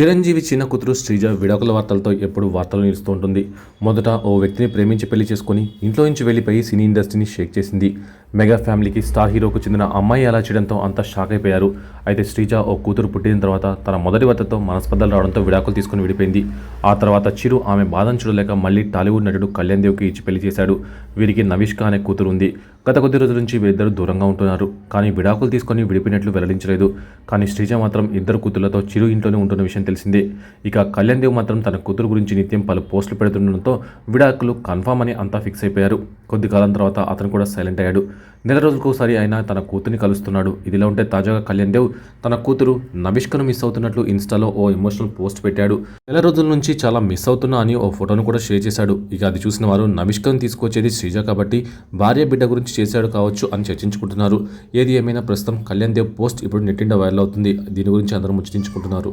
చిరంజీవి చిన్న కూతురు శ్రీజ విడాకుల వార్తలతో ఎప్పుడు వార్తలు నిలుస్తూ ఉంటుంది. మొదట ఓ వ్యక్తిని ప్రేమించి పెళ్ళి చేసుకుని ఇంట్లో నుంచి వెళ్ళిపోయి సినీ ఇండస్ట్రీని షేక్ చేసింది. మెగా ఫ్యామిలీకి స్టార్ హీరోకు చెందిన అమ్మాయి అలా చేయడంతో అంతా షాక్ అయిపోయారు. అయితే శ్రీజ ఓ కూతురు పుట్టిన తర్వాత తన మొదటి వద్దతో మనస్పర్ధలు రావడంతో విడాకులు తీసుకుని విడిపోయింది. ఆ తర్వాత చిరు ఆమె బాధను చూడలేక మళ్ళీ టాలీవుడ్ నటుడు కళ్యాణ్ దేవ్కి ఇచ్చి పెళ్ళి చేశాడు. వీరికి నవిష్క అనే కూతురు ఉంది. గత కొద్ది రోజుల నుంచి వీరిద్దరు దూరంగా ఉంటున్నారు. కానీ విడాకులు తీసుకొని విడిపోయినట్లు వెల్లడించలేదు. కానీ శ్రీజ మాత్రం ఇద్దరు కూతుర్లతో చిరు ఇంట్లోనే ఉంటున్న విషయం తెలిసిందే. ఇక కళ్యాణ్ దేవ్ మాత్రం తన కూతురు గురించి నిత్యం పలు పోస్టులు పెడుతుండడంతో విడాకులు కన్ఫామ్ అని అంతా ఫిక్స్ అయిపోయారు. కొద్ది కాలం తర్వాత అతను కూడా సైలెంట్ అయ్యాడు. నెల రోజులకోసారి ఆయన తన కూతుర్ని కలుస్తున్నాడు. ఇదిలా ఉంటే తాజాగా కళ్యాణ్ దేవ్ తన కూతురు నవిష్కను మిస్ అవుతున్నట్లు ఇన్స్టాలో ఓ ఎమోషనల్ పోస్ట్ పెట్టాడు. నెల రోజుల నుంచి చాలా మిస్ అవుతున్నా అని ఓ ఫోటోను కూడా షేర్ చేశాడు. ఇక అది చూసిన వారు నవిష్కను తీసుకొచ్చేది శ్రీజ కాబట్టి భార్య బిడ్డ గురించి చేశాడు కావచ్చు అని చర్చించుకుంటున్నారు. ఏది ఏమైనా ప్రస్తుతం కళ్యాణ్ దేవ్ పోస్ట్ ఇప్పుడు నెట్టిండా వైరల్ అవుతుంది. దీని గురించి అందరూ ముచ్చటించుకుంటున్నారు.